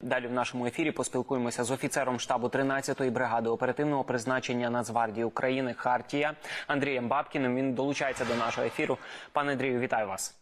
Далі в нашому ефірі поспілкуємося з офіцером штабу 13-ї бригади оперативного призначення Нацгвардії України Хартія Андрієм Бабкіним. Він долучається до нашого ефіру. Пане Андрію, вітаю вас.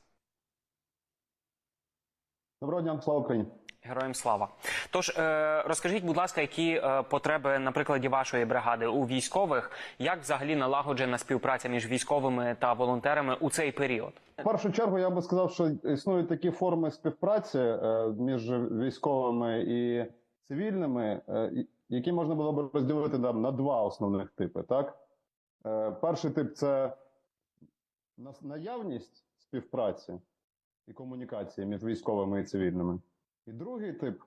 Доброго дня, слава Україні. Героям слава. Тож е, розкажіть, будь ласка, які е, потреби на прикладі вашої бригади у військових, як взагалі налагоджена співпраця між військовими та волонтерами у цей період? В першу чергу я би сказав, що існують такі форми співпраці е, між військовими і цивільними, які можна було б розділити там, на два основних типи. Так? Перший тип це наявність співпраці і комунікації між військовими і цивільними. І другий тип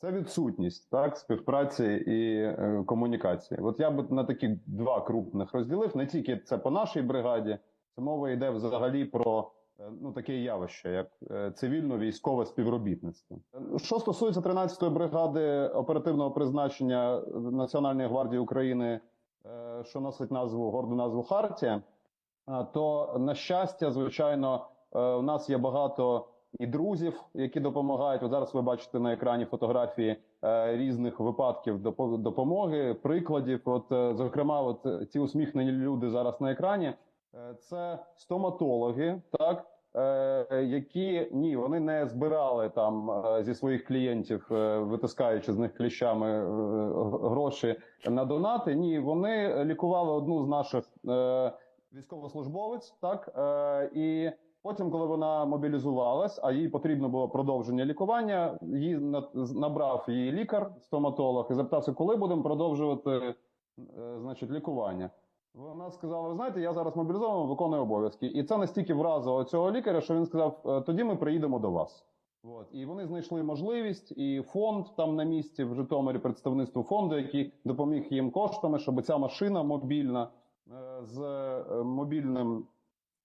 це відсутність так, співпраці і е, комунікації. От я би на такі два крупних розділив, не тільки це по нашій бригаді, це мова йде взагалі про е, ну, таке явище, як е, цивільно-військове співробітництво. Що стосується 13-ї бригади оперативного призначення Національної гвардії України, е, що носить назву горду назву Хартія, то на щастя, звичайно, у нас є багато і друзів, які допомагають. От зараз ви бачите на екрані фотографії е, різних випадків допомоги, прикладів. От, е, зокрема, от е, ці усміхнені люди зараз на екрані. Е, Це стоматологи, так. е, Які ні, вони не збирали там е, зі своїх клієнтів, е, витискаючи з них кліщами е, гроші на донати. Ні, вони лікували одну з наших е, військовослужбовець, так е, і потім, коли вона мобілізувалась, а їй потрібно було продовження лікування, її набрав її лікар, стоматолог, і запитався, коли будемо продовжувати е, значить, лікування. Вона сказала: ви знаєте, я зараз мобілізована, виконую обов'язки. І це настільки вразило цього лікаря, що він сказав: «Е, тоді ми приїдемо до вас. От і вони знайшли можливість, і фонд там на місці в Житомирі, представництво фонду, який допоміг їм коштами, щоб ця машина мобільна е, з мобільним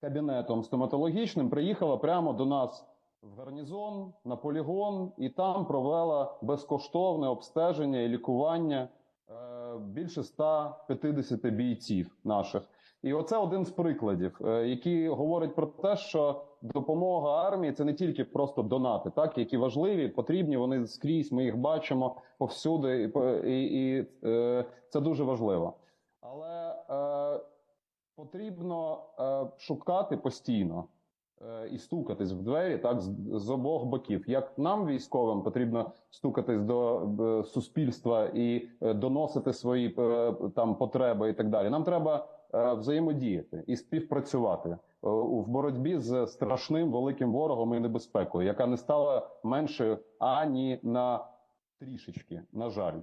кабінетом стоматологічним приїхала прямо до нас в гарнізон на полігон, і там провела безкоштовне обстеження і лікування е, більше 150 бійців наших. І оце один з прикладів, е, який говорить про те, що допомога армії це не тільки просто донати, так які важливі, потрібні. Вони скрізь. Ми їх бачимо повсюди, і, і, і е, це дуже важливо. Але е, потрібно е, шукати постійно е, і стукатись в двері так з, з обох боків. Як нам, військовим, потрібно стукатись до е, суспільства і е, доносити свої е, там потреби і так далі. Нам треба е, взаємодіяти і співпрацювати е, в боротьбі з страшним великим ворогом і небезпекою, яка не стала меншою ані на трішечки. На жаль.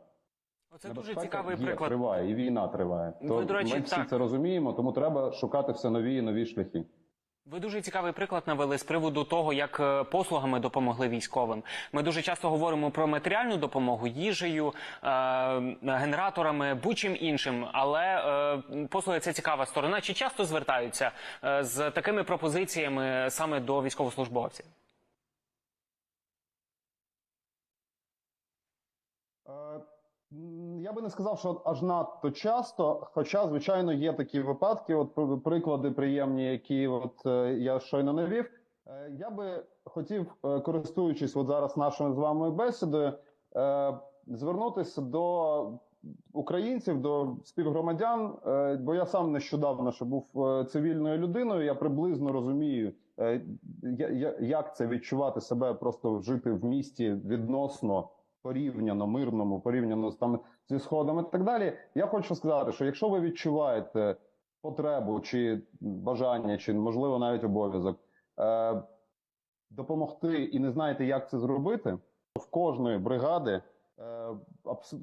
Оце дуже цікавий є, приклад. Триває, і війна триває. Ви, То до речі, ми всі так. це розуміємо, тому треба шукати все нові і нові шляхи. Ви дуже цікавий приклад навели з приводу того, як е, послугами допомогли військовим. Ми дуже часто говоримо про матеріальну допомогу їжею, е, генераторами, будь-чим іншим. Але е, послуги це цікава сторона. Чи часто звертаються е, з такими пропозиціями саме до військовослужбовців? Е, м, Я би не сказав, що аж надто часто, хоча, звичайно, є такі випадки, от при- приклади приємні, які от е, я щойно навів. Е, Я би хотів, е, користуючись от зараз нашою з вами бесідою, звернутися до українців, до співгромадян, бо я сам нещодавно ще був цивільною людиною. Я приблизно розумію, як це відчувати себе, просто жити в місті відносно порівняно мирному, порівняно з там зі сходом і так далі. Я хочу сказати, що якщо ви відчуваєте потребу чи бажання, чи можливо навіть обов'язок е, допомогти і не знаєте, як це зробити, в кожної бригади. е,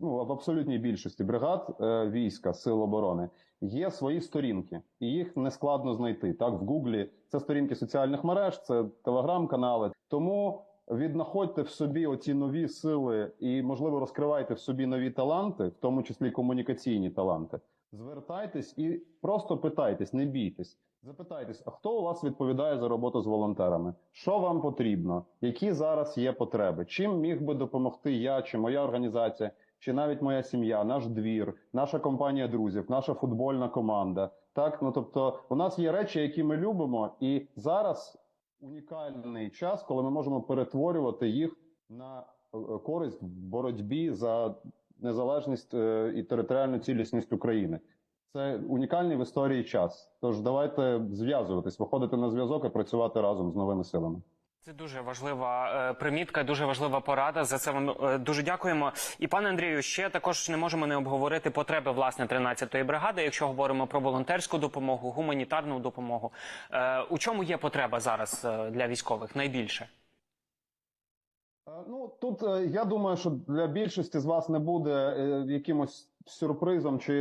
ну, в абсолютній більшості бригад е, війська сил оборони є свої сторінки, і їх не складно знайти. Так, в Гуглі це сторінки соціальних мереж, це телеграм-канали. Тому віднаходьте в собі оці нові сили і, можливо, розкривайте в собі нові таланти, в тому числі комунікаційні таланти. Звертайтесь і просто питайтесь, не бійтесь. Запитайтесь, а хто у вас відповідає за роботу з волонтерами? Що вам потрібно? Які зараз є потреби? Чим міг би допомогти я чи моя організація, чи навіть моя сім'я, наш двір, наша компанія друзів, наша футбольна команда? Так, ну тобто, у нас є речі, які ми любимо, і зараз унікальний час, коли ми можемо перетворювати їх на е, користь в боротьбі за незалежність е, і територіальну цілісність України. Це унікальний в історії час. Тож давайте зв'язуватись, виходити на зв'язок і працювати разом з новими силами. Це дуже важлива е, примітка, дуже важлива порада. За це вам е, дуже дякуємо. І пане Андрію, ще також не можемо не обговорити потреби власне 13-ї бригади, якщо говоримо про волонтерську допомогу, гуманітарну допомогу. Е, У чому є потреба зараз для військових найбільше? Ну тут я думаю, що для більшості з вас не буде якимось сюрпризом чи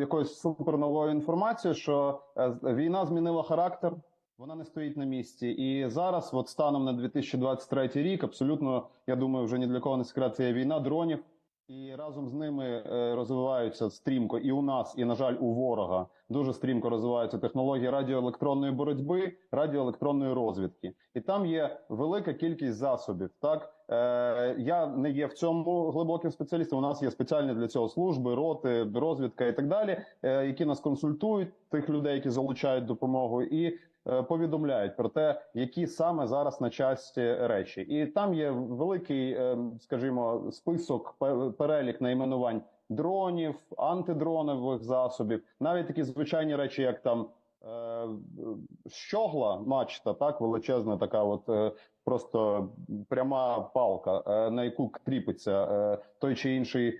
якоюсь суперновою інформацією, що війна змінила характер, вона не стоїть на місці. І зараз, от станом на 2023 рік, абсолютно я думаю, вже ні для кого не секрет, це є війна дронів. І разом з ними е, розвиваються стрімко і у нас, і на жаль, у ворога дуже стрімко розвиваються технології радіоелектронної боротьби, радіоелектронної розвідки. І там є велика кількість засобів. Так е, я не є в цьому глибоким спеціалістом. У нас є спеціальні для цього служби, роти, розвідка і так далі, е, які нас консультують, тих людей, які залучають допомогу, і повідомляють про те, які саме зараз на часі речі. І там є великий, е, скажімо, список пе- перелік найменувань дронів, антидронових засобів, навіть такі звичайні речі, як там. Е, Щогла, мачта, так величезна, така, от е, просто пряма палка, е, на яку кріпиться той чи інший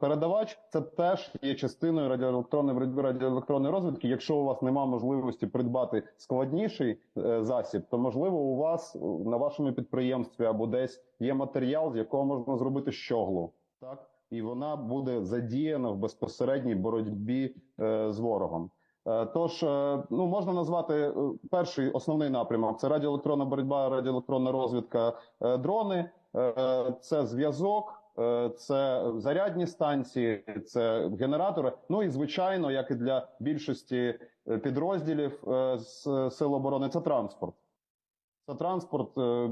передавач. Це теж є частиною радіоелектронної боротьби, радіоелектронної розвідки. Якщо у вас немає можливості придбати складніший засіб, то можливо у вас на вашому підприємстві або десь є матеріал, з якого можна зробити щоглу, так і вона буде задіяна в безпосередній боротьбі з ворогом. Е, Тож, е, ну можна назвати е, перший основний напрямок: це радіоелектронна боротьба, радіоелектронна розвідка, дрони, це зв'язок, це зарядні станції, це генератори. Ну і звичайно, як і для більшості підрозділів з сил оборони, це транспорт. Це транспорт.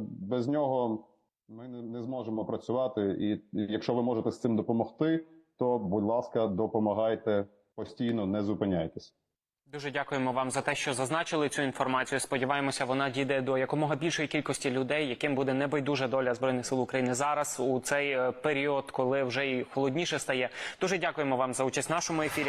Без нього ми не, зможемо працювати. І якщо ви можете з цим допомогти, то будь ласка, допомагайте постійно, не зупиняйтесь. Дуже дякуємо вам за те, що зазначили цю інформацію. Сподіваємося, вона дійде до якомога більшої кількості людей, яким буде небайдужа доля збройних сил України зараз у цей е, період, коли вже і холодніше стає. Дуже дякуємо вам за участь в нашому ефірі.